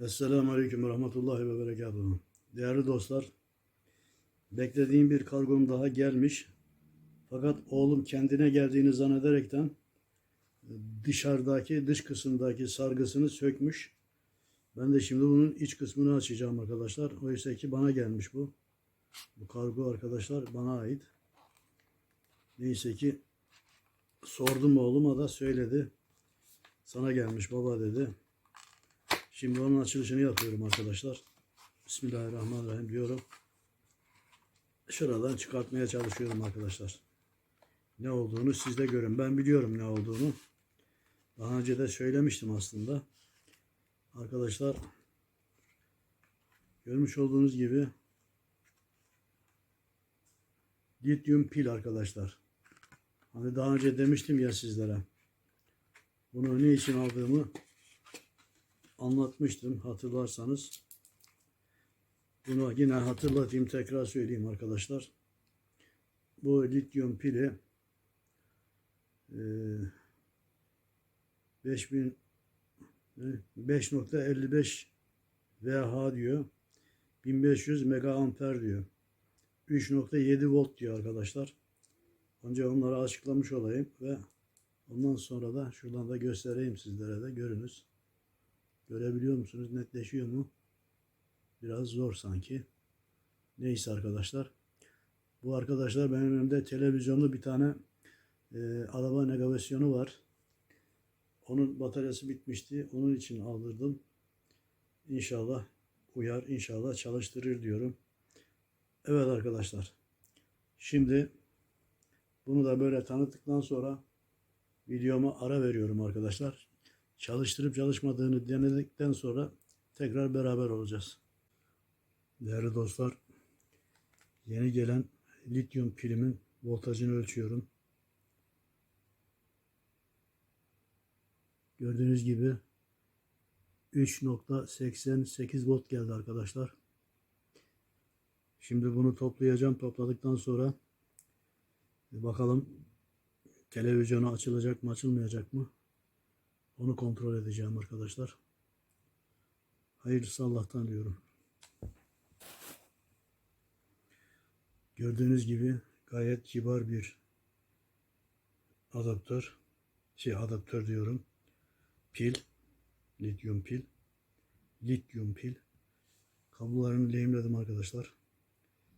Esselamu Aleyküm ve Rahmetullahi ve Berekatuhu. Değerli dostlar, beklediğim bir kargom daha gelmiş. Fakat oğlum kendine geldiğini zannederekten e, dışarıdaki, dış kısımdaki sargısını sökmüş. Ben de şimdi bunun iç kısmını açacağım arkadaşlar. Oysa ki bana gelmiş bu. Bu kargo arkadaşlar bana ait. Neyse ki sordum oğluma da söyledi. Sana gelmiş baba dedi. Şimdi onun açılışını yapıyorum arkadaşlar. Bismillahirrahmanirrahim diyorum. Şuradan çıkartmaya çalışıyorum arkadaşlar. Ne olduğunu siz de görün. Ben biliyorum ne olduğunu. Daha önce de söylemiştim aslında. Arkadaşlar görmüş olduğunuz gibi lityum pil arkadaşlar. Hani daha önce demiştim ya sizlere. Bunu ne için aldığımı anlatmıştım hatırlarsanız. Bunu yine hatırlatayım tekrar söyleyeyim arkadaşlar. Bu lityum pili e, 5000 e, 5.55 VH diyor. 1500 mega amper diyor. 3.7 volt diyor arkadaşlar. Önce onları açıklamış olayım ve ondan sonra da şuradan da göstereyim sizlere de görünüz. Görebiliyor musunuz? Netleşiyor mu? Biraz zor sanki. Neyse arkadaşlar. Bu arkadaşlar benim önümde televizyonlu bir tane e, araba navigasyonu var. Onun bataryası bitmişti. Onun için aldırdım. İnşallah uyar, inşallah çalıştırır diyorum. Evet arkadaşlar. Şimdi bunu da böyle tanıttıktan sonra videoma ara veriyorum arkadaşlar. Çalıştırıp çalışmadığını denedikten sonra tekrar beraber olacağız. Değerli dostlar, yeni gelen lityum pilimin voltajını ölçüyorum. Gördüğünüz gibi 3.88 volt geldi arkadaşlar. Şimdi bunu toplayacağım. Topladıktan sonra bakalım televizyonu açılacak mı açılmayacak mı? Onu kontrol edeceğim arkadaşlar. Hayırlısı Allah'tan diyorum. Gördüğünüz gibi gayet kibar bir adaptör. Şey adaptör diyorum. Pil. Lityum pil. Lityum pil. Kablolarını lehimledim arkadaşlar.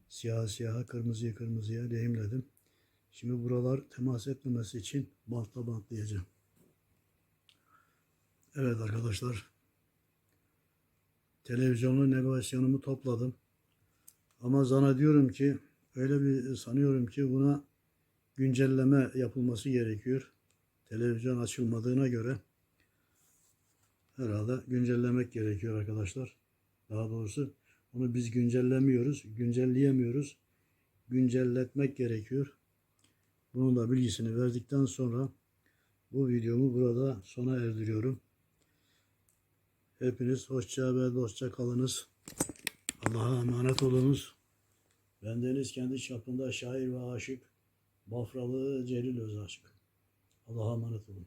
Siyah siyaha, kırmızıya kırmızıya lehimledim. Şimdi buralar temas etmemesi için bantla bantlayacağım. Evet arkadaşlar. Televizyonlu navigasyonumu topladım. Ama zannediyorum ki öyle bir sanıyorum ki buna güncelleme yapılması gerekiyor. Televizyon açılmadığına göre herhalde güncellemek gerekiyor arkadaşlar. Daha doğrusu onu biz güncellemiyoruz, güncelleyemiyoruz. Güncelletmek gerekiyor. Bunun da bilgisini verdikten sonra bu videomu burada sona erdiriyorum. Hepiniz hoşça ve dostça kalınız. Allah'a emanet olunuz. Bendeniz kendi çapında şair ve aşık Bafralı Celil Özaşık. Allah'a emanet olun.